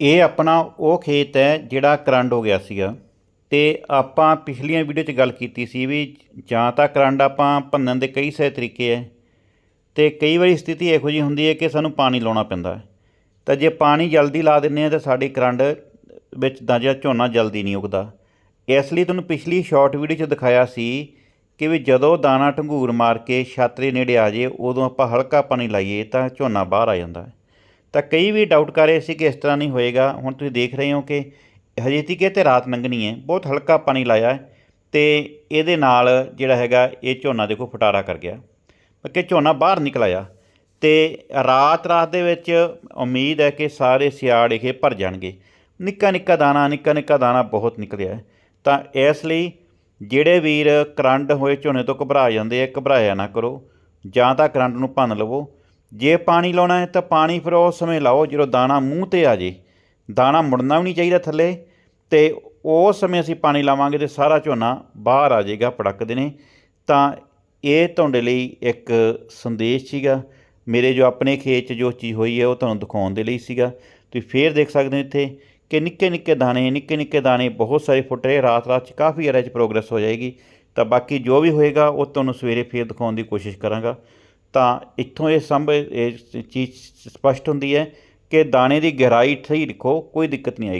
ਇਹ ਆਪਣਾ ਉਹ ਖੇਤ ਹੈ ਜਿਹੜਾ ਕਰੰਡ ਹੋ ਗਿਆ ਸੀਗਾ। ਤੇ ਆਪਾਂ ਪਿਛਲੀਆਂ ਵੀਡੀਓ 'ਚ ਗੱਲ ਕੀਤੀ ਸੀ ਵੀ ਜਾਂ ਤਾਂ ਕਰੰਡ ਆਪਾਂ ਭੰਨਣ ਦੇ ਕਈ ਸਾਰੇ ਤਰੀਕੇ ਹੈ ਤੇ ਕਈ ਵਾਰੀ ਸਥਿਤੀ ਇਹੋ ਜਿਹੀ ਹੁੰਦੀ ਹੈ ਕਿ ਸਾਨੂੰ ਪਾਣੀ ਲਾਉਣਾ ਪੈਂਦਾ ਹੈ। ਤਾਂ ਜੇ ਪਾਣੀ ਜਲਦੀ ਲਾ ਦਿੰਨੇ ਆ ਤਾਂ ਸਾਡੀ ਕਰੰਡ ਵਿੱਚ ਦਾ ਜਿਹੜਾ ਝੋਨਾ ਜਲਦੀ ਨਹੀਂ ਉਗਦਾ। ਇਸ ਲਈ ਤੁਹਾਨੂੰ ਪਿਛਲੀ ਸ਼ਾਰਟ ਵੀਡੀਓ 'ਚ ਦਿਖਾਇਆ ਸੀ ਕਿ ਵੀ ਜਦੋਂ ਦਾਣਾ ਢੰਗੂਰ ਮਾਰ ਕੇ ਛੱਤ ਦੇ ਨੇੜੇ ਆ ਜੇ ਉਦੋਂ ਆਪਾਂ ਹਲਕਾ ਪਾਣੀ ਲਾਈਏ ਤਾਂ ਝੋਨਾ ਬਾਹਰ ਆ ਜਾਂਦਾ ਹੈ। ਤਾਂ ਕਈ ਵੀ ਡਾਊਟ ਕਰ ਰਹੇ ਸੀ ਕਿ ਇਸ ਤਰ੍ਹਾਂ ਨਹੀਂ ਹੋਏਗਾ। ਹੁਣ ਤੁਸੀਂ ਦੇਖ ਰਹੇ ਹੋ ਕਿ ਹਜੇ ਤੀਕੇ ਤੇ ਰਾਤ ਲੰਘਣੀ ਹੈ। ਬਹੁਤ ਹਲਕਾ ਪਾਣੀ ਲਾਇਆ ਹੈ ਤੇ ਇਹਦੇ ਨਾਲ ਜਿਹੜਾ ਹੈਗਾ ਇਹ ਝੋਨਾ ਦੇਖੋ ਫਟਾਰਾ ਕਰ ਗਿਆ। ਕਿ ਝੋਨਾ ਬਾਹਰ ਨਿਕਲ ਆਇਆ ਤੇ ਰਾਤ ਰਾਤ ਦੇ ਵਿੱਚ ਉਮੀਦ ਹੈ ਕਿ ਸਾਰੇ ਸਿਆੜ ਇਹ ਭਰ ਜਾਣਗੇ। ਨਿੱਕਾ ਨਿੱਕਾ ਦਾਣਾ, ਨਿੱਕਾ ਨਿੱਕਾ ਦਾਣਾ ਬਹੁਤ ਨਿਕਲਿਆ ਤਾਂ ਇਸ ਲਈ ਜਿਹੜੇ ਵੀਰ ਕਰੰਟ ਹੋਏ ਝੋਨੇ ਤੋਂ ਘਬਰਾ ਜਾਂਦੇ ਆ, ਘਬਰਾਇਆ ਨਾ ਕਰੋ। ਜਾਂ ਤਾਂ ਕਰੰਟ ਨੂੰ ਭੰਨ ਲਵੋ। ਜੇ ਪਾਣੀ ਲਾਉਣਾ ਹੈ ਤਾਂ ਪਾਣੀ ਫਿਰ ਉਸ ਸਮੇਂ ਲਾਓ ਜਦੋਂ ਦਾਣਾ ਮੂੰਹ ਤੇ ਆ ਜੇ। ਦਾਣਾ ਮੁੜਨਾ ਵੀ ਨਹੀਂ ਚਾਹੀਦਾ ਥੱਲੇ ਤੇ ਉਸ ਸਮੇਂ ਅਸੀਂ ਪਾਣੀ ਲਾਵਾਂਗੇ ਤੇ ਸਾਰਾ ਝੋਨਾ ਬਾਹਰ ਆ ਜਾਏਗਾ ਪੜਕਦੇ ਨੇ। ਤਾਂ ਇਹ ਤੁਹਾਡੇ ਲਈ ਇੱਕ ਸੰਦੇਸ਼ ਸੀਗਾ। ਮੇਰੇ ਜੋ ਆਪਣੇ ਖੇਤ 'ਚ ਜੋ ਚੀਜ਼ ਹੋਈ ਹੈ ਉਹ ਤੁਹਾਨੂੰ ਦਿਖਾਉਣ ਦੇ ਲਈ ਸੀਗਾ। ਤੁਸੀਂ ਫੇਰ ਦੇਖ ਸਕਦੇ ਹੋ ਇੱਥੇ ਕਿ ਨਿੱਕੇ ਨਿੱਕੇ ਦਾਣੇ, ਨਿੱਕੇ ਨਿੱਕੇ ਦਾਣੇ ਬਹੁਤ ਸਾਰੇ ਫੁੱਟ ਰਹੇ। ਰਾਤ ਰਾਤ 'ਚ ਕਾਫੀ ਏਰੀਆ 'ਚ ਪ੍ਰੋਗਰੈਸ ਹੋ ਜਾਏਗੀ। ਤਾਂ ਬਾਕੀ ਜੋ ਵੀ ਹੋਏਗਾ ਉਹ ਤੁਹਾਨੂੰ ਸਵੇਰੇ ਫੇਰ ਦਿਖਾਉਣ ਦੀ ਕੋਸ਼ਿਸ਼ ਕਰਾਂਗਾ। ਤਾਂ ਇੱਥੋਂ ਇਹ ਸੰਭ, ਇਹ ਚੀਜ਼ ਸਪਸ਼ਟ ਹੁੰਦੀ ਹੈ ਕਿ ਦਾਣੇ ਦੀ ਗਹਿਰਾਈ ਸਹੀ ਰੱਖੋ, ਕੋਈ ਦਿੱਕਤ ਨਹੀਂ ਆਏਗੀ।